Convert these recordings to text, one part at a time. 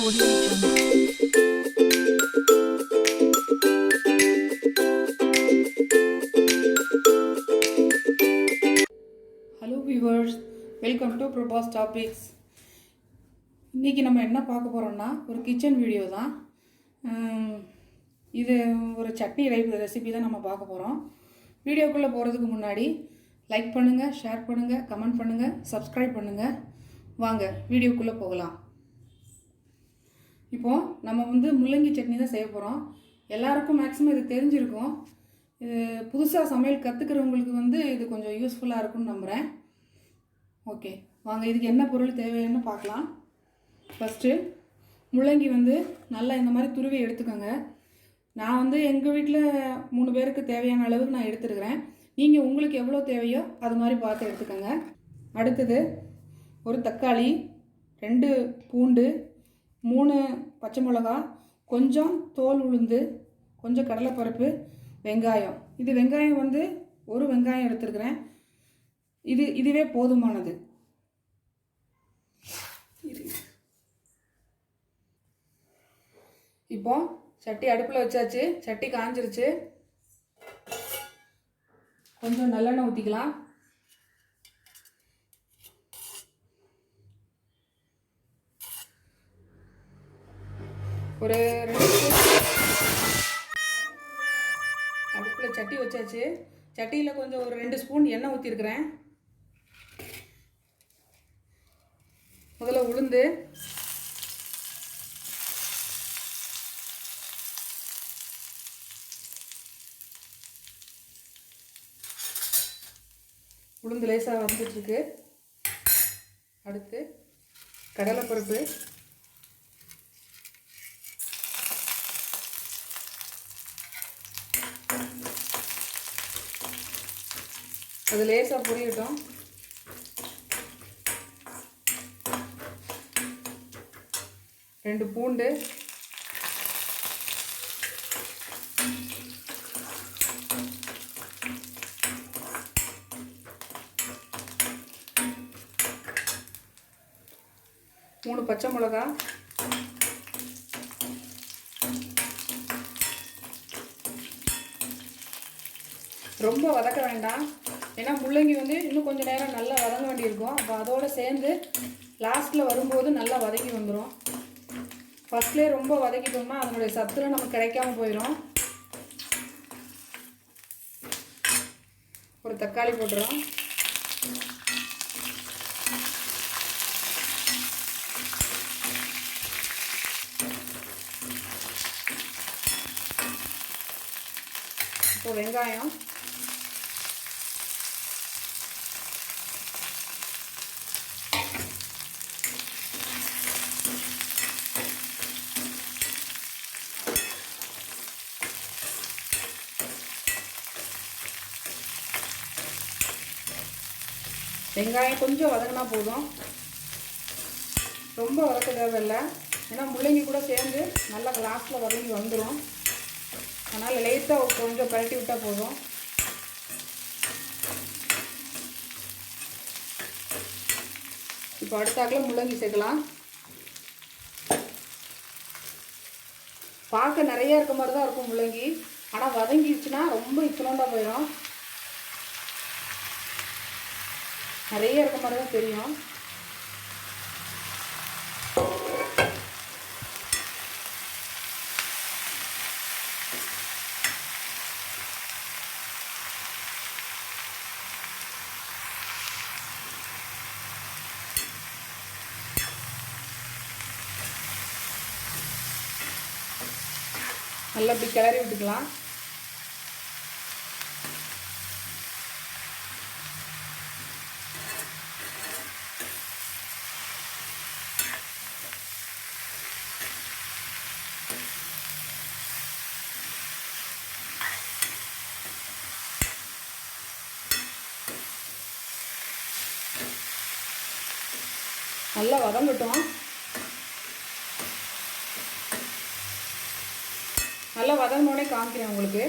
Audio hello viewers welcome to Prabhas topics இன்றைக்கி நம்ம என்ன பார்க்க போகிறோம்னா ஒரு கிச்சன் வீடியோ தான். இது ஒரு சட்னி ரைப் ரெசிபி தான் நம்ம பார்க்க போகிறோம் வீடியோக்குள்ளே போகிறதுக்கு முன்னாடி லைக் பண்ணுங்கள் ஷேர் பண்ணுங்கள் கமெண்ட் பண்ணுங்கள் சப்ஸ்கிரைப் பண்ணுங்கள் வாங்க வீடியோக்குள்ளே போகலாம். இப்போது நம்ம வந்து முள்ளங்கி சட்னி தான் செய்ய போகிறோம் எல்லாருக்கும் மேக்ஸிமம் இது தெரிஞ்சிருக்கும். இது புதுசாக சமையல் கற்றுக்கிறவங்களுக்கு வந்து இது கொஞ்சம் யூஸ்ஃபுல்லாக இருக்கும்னு நம்புகிறேன் ஓகே வாங்க இதுக்கு என்ன பொருள் தேவைன்னு பார்க்கலாம். ஃபஸ்ட்டு முள்ளங்கி வந்து நல்லா இந்த மாதிரி துருவி எடுத்துக்கோங்க. நான் வந்து எங்கள் வீட்டில் மூணு பேருக்கு தேவையான அளவுக்கு நான் எடுத்துருக்கிறேன். நீங்கள் உங்களுக்கு எவ்வளோ தேவையோ அது மாதிரி பார்த்து எடுத்துக்கோங்க. அடுத்தது ஒரு தக்காளி ரெண்டு பூண்டு மூணு பச்சை மிளகா கொஞ்சம் தோல் உளுந்து கொஞ்சம் கடலைப்பருப்பு வெங்காயம். இது வெங்காயம் வந்து ஒரு வெங்காயம் எடுத்துருக்கிறேன். இது இதுவே போதுமானது. இப்போ சட்டி அடுப்பில் வச்சாச்சு. சட்டி காஞ்சிருச்சு. கொஞ்சம் நல்லெண்ணெய் ஊற்றிக்கலாம் ஒரு ரெண்டு அடுப்பில் சட்டி வச்சாச்சு. சட்டியில் கொஞ்சம் ஒரு ரெண்டு ஸ்பூன் எண்ணெய் ஊற்றிருக்கிறேன் முதல்ல உளுந்து. உளுந்து லேசாக வந்துட்டுருக்கு. அடுத்து கடலைப்பருப்பு. அது லேசாக புரியட்டும். ரெண்டு பூண்டு. மூணு பச்சை மிளகா. ரொம்ப வதக்க வேண்டாம். ஏன்னா முள்ளங்கி வந்து இன்னும் கொஞ்சம் நேரம் நல்லா வதங்க வேண்டியிருக்கும். அப்போ அதோடு சேர்ந்து லாஸ்ட்டில் வரும்போது நல்லா வதக்கி வந்துடும் ஃபஸ்ட்லேயே ரொம்ப வதக்கிட்டோம்னா அதனுடைய சத்துலாம் நமக்கு கிடைக்காம போயிடும் ஒரு தக்காளி போட்டுரும் இப்போ வெங்காயம். வெங்காயம் கொஞ்சம் வதங்கினா போதும். ரொம்ப வதக்க தேவையில்லை. ஏன்னா முள்ளங்கி கூட சேர்ந்து நல்லா லாஸ்ட்டில் வதங்கி வந்துடும் அதனால் லேட்டாக கொஞ்சம் பரட்டி விட்டால் போதும். இப்போ அடுத்தாக்கில் முள்ளங்கி சேர்க்கலாம். பார்க்க நிறையா இருக்க மாதிரி தான் இருக்கும் முள்ளங்கி. ஆனால் வதங்கிடுச்சுன்னா ரொம்ப இத்தனோண்டா போயிடும் நிறைய இருக்க மாதிரி தான் தெரியும். நல்லா இப்படி கிளறி விட்டுக்கலாம். நல்லா வதங்கட்டும். நல்லா வதங்கினோடனே காமிக்கிறேன் உங்களுக்கு.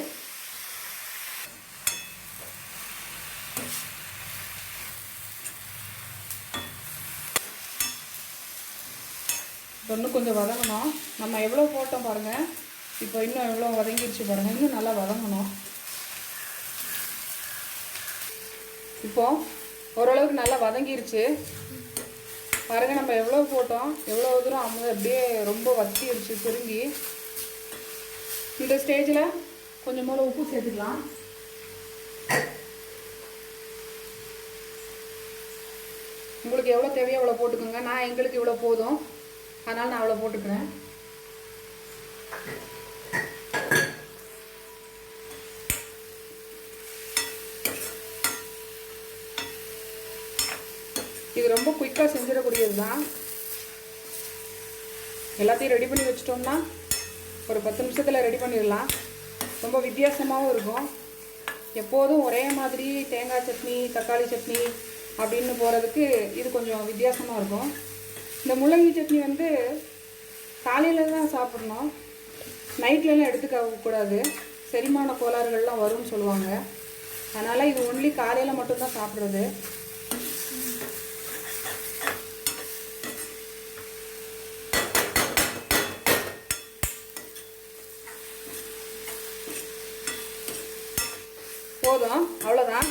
இன்னும் கொஞ்சம் வதங்கணும். நம்ம எவ்வளோ போட்டோம் பாருங்கள் இப்போ இன்னும் எவ்வளோ வதங்கிருச்சு பாருங்கள் இன்னும் நல்லா வதங்கணும். இப்போ ஓரளவுக்கு நல்லா வதங்கிருச்சு. பாருங்க நம்ம எவ்வளோ போட்டோம் எவ்வளோ தூரம் அமுத அப்படியே ரொம்ப வத்திடுச்சு சுருங்கி. இந்த ஸ்டேஜில் கொஞ்சம் போல உப்பு சேர்த்துக்கலாம். உங்களுக்கு எவ்வளோ தேவையோ அவ்வளோ போட்டுக்கோங்க. நான் எங்களுக்கு இவ்வளோ போதும். அதனால் நான் அவ்வளோ போட்டுக்கிறேன். இது ரொம்ப குயிக்காக செஞ்சிடக்கூடியது தான் எல்லாத்தையும் ரெடி பண்ணி வச்சிட்டோம்னா ஒரு பத்து நிமிஷத்தில் ரெடி பண்ணிடலாம். ரொம்ப வித்தியாசமாகவும் இருக்கும். எப்போதும் ஒரே மாதிரி தேங்காய் சட்னி தக்காளி சட்னி அப்படின்னு போகிறதுக்கு இது கொஞ்சம் வித்தியாசமாக இருக்கும். இந்த முள்ளங்கி சட்னி வந்து காலையில் தான் சாப்பிட்ணும். நைட்லலாம் எடுத்துக்க கூடாது. செரிமான கோளாறுகள்லாம் வரும்னு சொல்லுவாங்க. அதனால் இது ஒன்லி காலையில் மட்டும்தான் சாப்பிட்றது. போதும். அவ்வளோதான்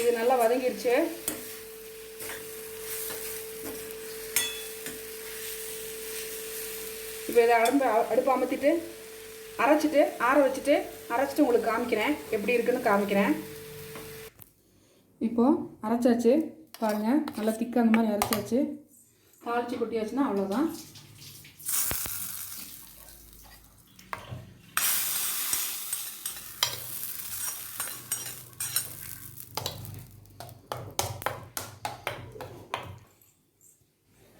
இது நல்லா வதங்கிடுச்சு இப்போ இதை அடுப்பு அடுப்பு அமர்த்திட்டு அரைச்சிட்டு ஆற வச்சுட்டு அரைச்சிட்டு உங்களுக்கு காமிக்கிறேன். எப்படி இருக்குன்னு காமிக்கிறேன். இப்போது அரைச்சாச்சு. பாருங்கள் நல்லா திக்காக அந்த மாதிரி அரைச்சாச்சு. தாளிச்சு கொட்டியாச்சுன்னா அவ்வளோதான்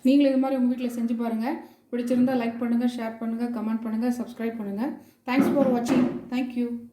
நீங்களும் இது மாதிரி உங்கள் வீட்டில் செஞ்சு பாருங்கள் பிடிச்சிருந்தா லைக் பண்ணுங்கள் ஷேர் பண்ணுங்கள் கமெண்ட் பண்ணுங்கள் சப்ஸ்கிரைப் பண்ணுங்கள் தேங்க்ஸ் ஃபார் வாட்சிங் தேங்க்யூ